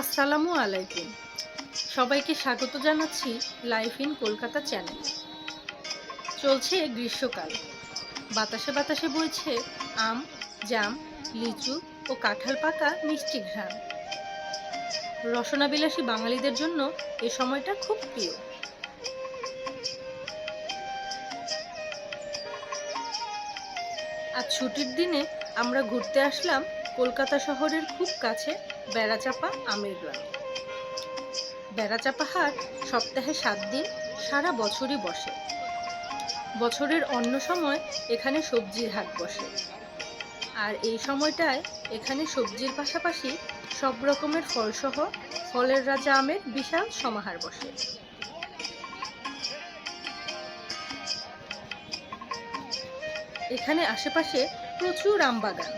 আসসালামু আলাইকুম। সবাইকে স্বাগত জানাচ্ছি লাইফ ইন কলকাতা চ্যানেল চলছে গ্রীষ্মকাল। বাতাসে বাতাসে বইছে আম, জাম, লিচু ও কাঁঠাল পাকা মিষ্টি ঘ্রাণ। রসনাবিলাসী বাঙালিদের জন্য এ সময়টা খুব প্রিয়। আজ ছুটির দিনে আমরা ঘুরতে আসলাম কলকাতা শহরের খুব কাছে বেড়াচাপা আমের গ্রামে বেড়াচাপা হাট সপ্তাহে সাত দিন, সারা বছরই বসে। বছরের অন্য সময় এখানে সবজির হাট বসে। আর এই সময়টায় এখানে সবজির পাশাপাশি সব রকমের ফলসহ ফলের রাজা আমের বিশাল সমাহার বসে। এখানে আশেপাশে প্রচুর আম বাগান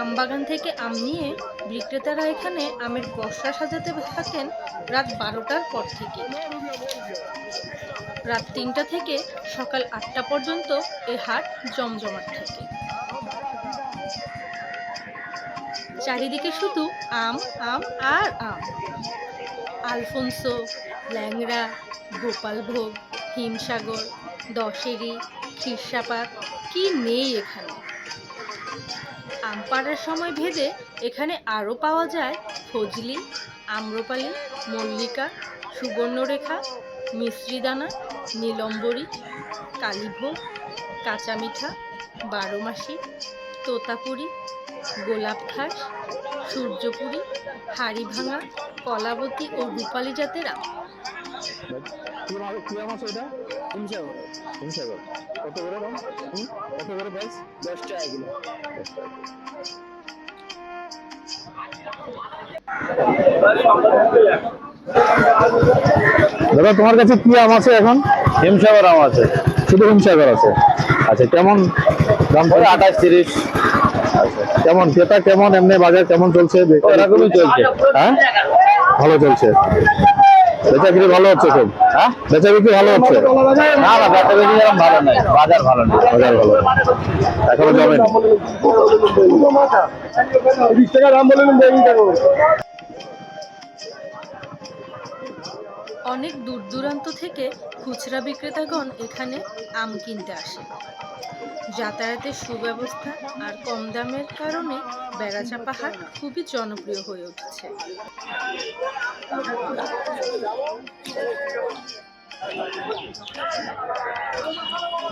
আম বাগান থেকে আম নিয়ে বিক্রেতারা এখানে আমের পসরা সাজাতে থাকেন রাত বারোটার পর থেকে। রাত তিনটা থেকে সকাল আটটা পর্যন্ত এ হাট জমজমাট থাকে। চারিদিকে শুধু আম আম আর আম। আলফোনসো, ল্যাংড়া, গোপালভোগ, হিমসাগর, দশেরি, খিরসাপাত, কি নেই এখানে? আম পাড়ার সময় ভেদে এখানে আরও পাওয়া যায় ফজলি, আম্রপালি, মল্লিকা, সুবর্ণরেখা, মিশ্রিদানা, নীলম্বরী, কালীভোগ কাঁচা মিঠা বারোমাসি, তোতাপুরি, গোলাপ ঘাস, সূর্যপুরি, হাড়িভাঙা, কলাবতী ও রূপালী জাতের। আম কি মাছ কি মাছ এটা হিমসাগর হিমসাগর কত করে দাম? কত করে প্রাইস দশ টাকা কিলো। দশ টাকা দাদা তোমার কাছে কি আম আছে এখন? হিমসাগর আম আছে। শুধু হিমসাগর আছে? আচ্ছা কেমন দাম পড়ে আঠাশ তিরিশ। আচ্ছা কেমন? ক্রেতা কেমন? এমনি বাজার কেমন চলছে? এরকমই চলছে। হ্যাঁ? ভালো চলছে। বেচা বিক্রি ভালো হচ্ছে খুব। হ্যাঁ? বেচা বিক্রি ভালো হচ্ছে। না না বেচা বিক্রি এরকম ভালো নয় বাজার ভালো নেই। বাজার ভালো। এখনও জমেনি বিশ টাকা দাম অনেক দূর দূরান্ত থেকে খুচরা বিক্রেতাগণ এখানে আম কিনতে আসে। যাতায়াতের সুব্যবস্থা আর কম দামের কারণে বেড়াচাপা হাট খুবই জনপ্রিয় হয়ে উঠেছে।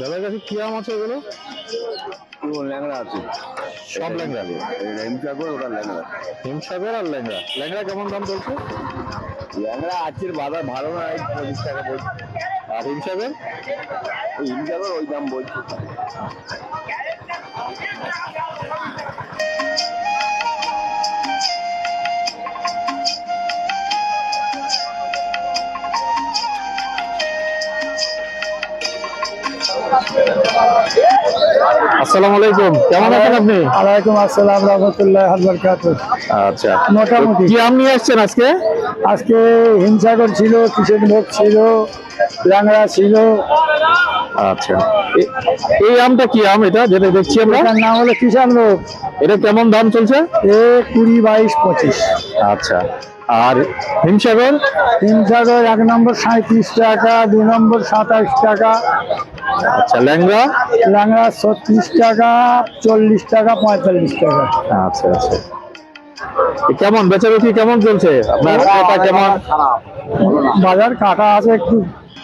দাদার কাছে কি আম আছে এগুলো? ল্যাংড়া আছে। সব ল্যাংড়া? হিমসাগর ওটা ল্যাংড়া। হিমসাগর আর ল্যাংড়া। ল্যাংড়া কেমন দাম চলছে ল্যাংড়া আজকের বাজার ভালো না এই পঁচিশ টাকা বলছে। আর হিমসাগর ওই হিমসাগর ওই দাম বলছে। আসসালামু আলাইকুম। কেমন আছেন আপনি? ওয়ালাইকুম আসসালাম রহমতুল্লাহ বরকাত আচ্ছা। মোটামুটি। কি আম নিয়ে আসছেন আজকে? আজকে হিমসাগর ছিল কিশোরভোগ ছিল ল্যাংড়া ছিল। আচ্ছা। এই আমটা কি আম এটা যেটা দেখছি আমরা? এটার নাম হলো কিষান লোক এটা কেমন দাম চলছে? এ কুড়ি বাইশ পঁচিশ। আচ্ছা। আর হিমসাগর? হিমসাগর এক নম্বর সাঁত্রিশ টাকা দু নম্বর সাতাশ টাকা। আচ্ছা ল্যাংড়া? ল্যাংড়া ছত্রিশ টাকা চল্লিশ টাকা পঁয়তাল্লিশ টাকা। আচ্ছা আচ্ছা। কেমন? বেচা বিক্রি কেমন চলছে? আপনার কেমন? বাজার কাটা আছে একটু।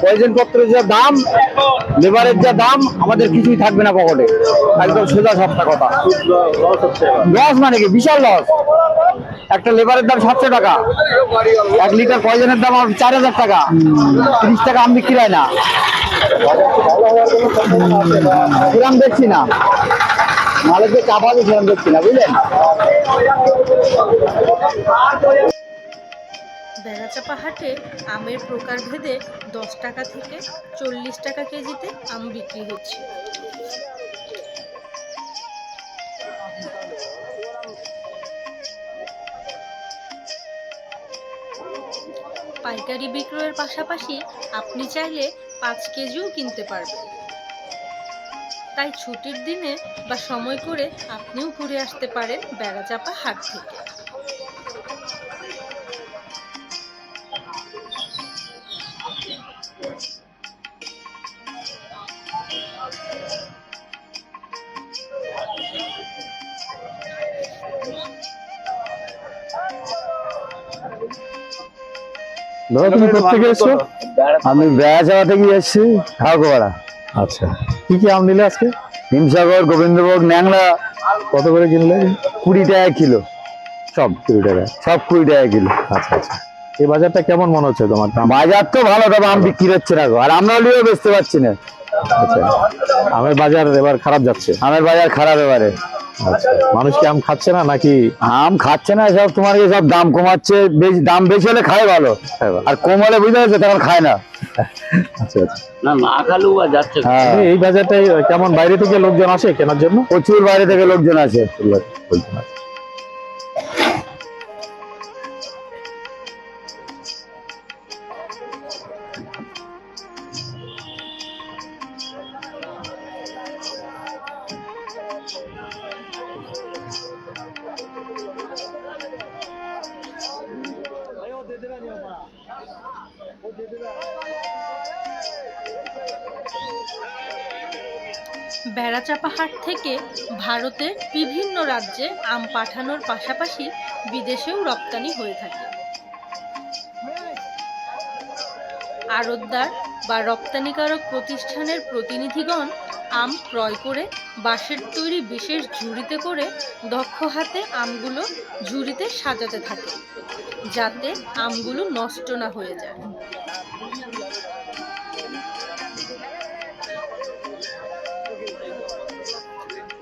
শেষ প্রয়োজনপত্রের যা দাম, লেবারের যা দাম, আমাদের কিছুই থাকবে না পকেটে। একদম সোজা সপ্তাহ কথা। লস মানে কি? বিশাল লস একটা লেবারের দাম সাতশো টাকা। এক লিটার পয়জনের দাম চার হাজার টাকা। তিরিশ টাকা আম বিক্রি হয় না। সেরকম দেখছি না। মালের যে চাপ আছে সেরকম দেখছি না, বুঝলেন? বেড়াচাপা হাটে আমের প্রকারভেদে দশ টাকা থেকে চল্লিশ টাকা কেজিতে আম বিক্রি হচ্ছে। পাইকারি বিক্রয়ের পাশাপাশি আপনি চাইলে পাঁচ কেজিও কিনতে পারবেন। তাই ছুটির দিনে বা সময় করে আপনিও ঘুরে আসতে পারেন বেড়াচাপা হাট থেকে। দাদা তুমি কোথেকে এসছো আমি বেড়াচাপা থেকে এসেছি ঠাকুরপাড়া। আচ্ছা। কি কি আম নিলে আজকে? হিমসাগর গোবিন্দভোগ কত করে কিনলে? কুড়ি টাকা কিলো। সব কুড়ি টাকা। সব কুড়ি টাকা কিলো। আচ্ছা আচ্ছা। এই বাজারটা কেমন মনে হচ্ছে তোমার বাজার তো ভালো তবে আম বিক্রি হচ্ছে না গো। আর আমরা নিয়েও বেচতে পারছি না। আচ্ছা। আমের বাজার এবার খারাপ যাচ্ছে? আমের বাজার খারাপ এবারে। আচ্ছা। মানুষ কি আম খাচ্ছে না নাকি? আম খাচ্ছে না সব তোমার কি সব দাম কমাচ্ছে বেশি দাম বেশি হলে খায় ভালো। আর কম হলে বুঝতে পারছ তখন খায় না। আচ্ছা আচ্ছা। না খালু বা যাচ্ছে। হ্যাঁ। এই- বাজারটাই কেমন বাইরে থেকে লোকজন আসে কেনার জন্য? প্রচুর বাইরে থেকে লোকজন আছে বেড়াচাপা হাট থেকে ভারতের বিভিন্ন রাজ্যে আম পাঠানোর পাশাপাশি বিদেশেও রপ্তানি হয়ে থাকে। আড়তদার বা রপ্তানিকারক প্রতিষ্ঠানের প্রতিনিধিগণ আম ক্রয় করে বাঁশের তৈরি বিশেষ ঝুড়িতে করে দক্ষ হাতে আমগুলো ঝুড়িতে সাজাতে থাকে, যাতে আমগুলো নষ্ট না হয়ে যায়।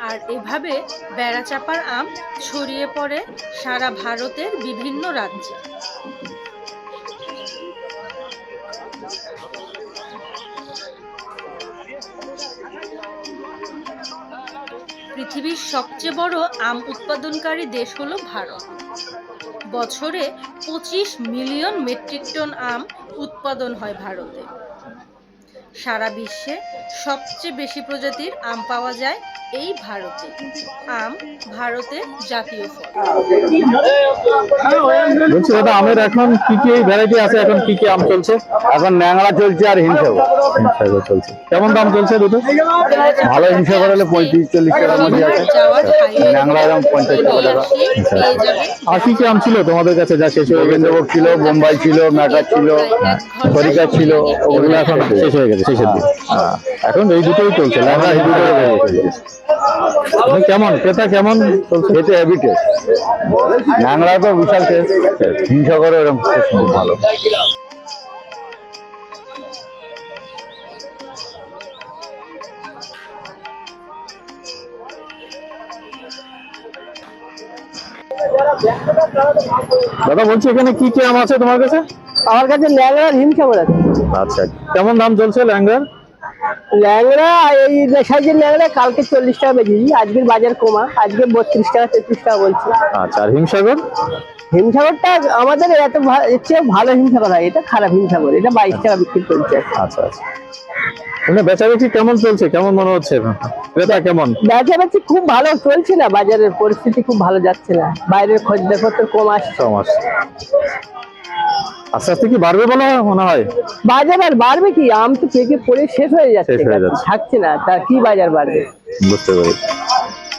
আর এভাবে বেড়াচাপার আম ছড়িয়ে পড়ে সারা ভারতের বিভিন্ন রাজ্যে। পৃথিবীর সবচেয়ে বড় আম উৎপাদনকারী দেশ হল ভারত। বছরে পঁচিশ মিলিয়ন মেট্রিক টন আম উৎপাদন হয় ভারতে। সারা বিশ্বে সবচেয়ে বেশি প্রজাতির আম পাওয়া যায় এই ভারতে। আম ভারতের জাতীয় ফল। বলছি দাদা আমের এখন কি কি ভ্যারাইটি আছে? এখন কি কি আম চলছে? এখন ন্যাংলা চলছে আর হিমসাগর। হিমসাগর চলছে। কেমন দাম চলছে দুটো? ভালো হিমসাগর হলে পঁয়ত্রিশ চল্লিশ টাকার মধ্যে আছে। এরকম পঞ্চাশ টাকা টাকা। আর কি কি আম ছিল তোমাদের কাছে যা শেষ হয়ে গেছে? ছিল বোম্বাই ছিল ম্যাটার ছিল পরীক্ষা ছিল ওগুলো এখন শেষ হয়ে গেছে। শেষের দিকে এখন এই দুটোই চলছে ল্যাংড়া এই দুটোই চলছে। কেমন? ক্রেতা কেমন চলছে? ন্যাংলা তো বিশাল এরকম টেস্ট খুব ভালো। দাদা বলছি এখানে কি কি আম আছে তোমার কাছে? আমার কাছে ল্যাংড়ার হিমসাগর আছে? আচ্ছা কেমন দাম চলছে ল্যাংড়ার? ল্যাংড়া এই সাইজের ল্যাংড়া কালকে চল্লিশ টাকা বেজেছি আজকের বাজার কমা আজকে বত্রিশ টাকা তেত্রিশ টাকা বলছে। আচ্ছা আর হিমসাগর? হিমসাগরটা আমাদের এত এর চেয়ে ভালো হিমসাগর হয় এটা খারাপ হিমসাগর এটা বাইশ টাকা বিক্রি চলছে আচ্ছা আচ্ছা। এমনি বেচা বিক্রি কেমন চলছে? কেমন মনে হচ্ছে? ক্রেতা কেমন? বেচা খুব ভালো চলছে না বাজারের পরিস্থিতি খুব ভালো যাচ্ছে না বাইরের খদ্দের পত্র কম আসছে। ছ মাস আস্তে আস্তে কি বাড়বে বলা হয় মনে হয়? বাজার বাড়বে কি? আম তো পেকে পড়ে শেষ হয়ে যাচ্ছে। শেষ হয়ে যাচ্ছে। থাকছে না। তা কি বাজার বাড়বে? বুঝতে পেরেছি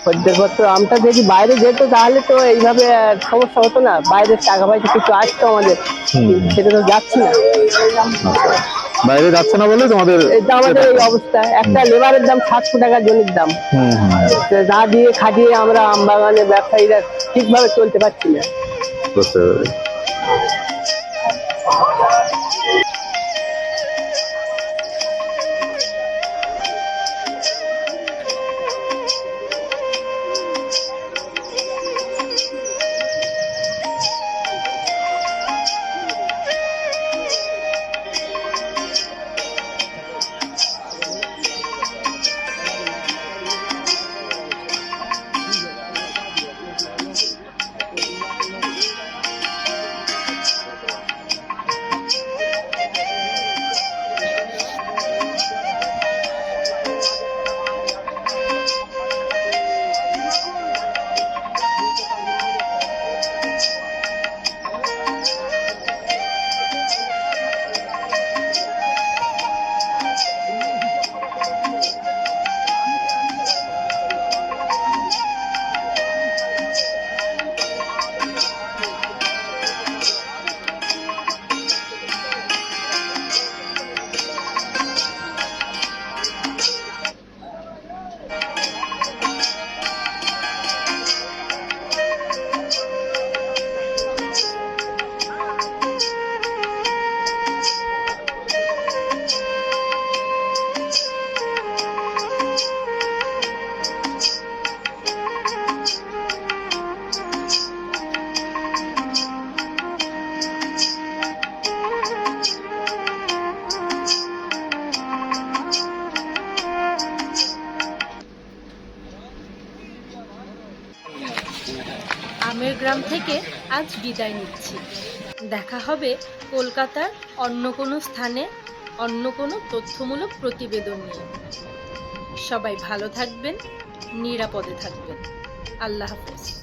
খদ্দের পত্র আমটা যদি বাইরে যেত তাহলে তো এইভাবে সমস্যা হতো না। বাইরের টাকা পয়সা কিছু আসতো আমাদের। সেটা তো যাচ্ছে না। আচ্ছা। বাইরে যাচ্ছে না বলে তোমাদের এটা আমাদের এই অবস্থা। একটা লেবারের দাম সাতশো টাকা জমির দাম। না দিয়ে খাটিয়ে আমরা আম বাগানের ব্যবসায়ীরা ঠিকভাবে চলতে পারছি না। বুঝতে ¡Oye! গ্রাম থেকে আজ বিদায় নিচ্ছি। দেখা হবে কলকাতার অন্য কোনো স্থানে, অন্য কোনো তথ্যমূলক প্রতিবেদন নিয়ে। সবাই ভালো থাকবেন, নিরাপদে থাকবেন। আল্লাহ হাফেজ।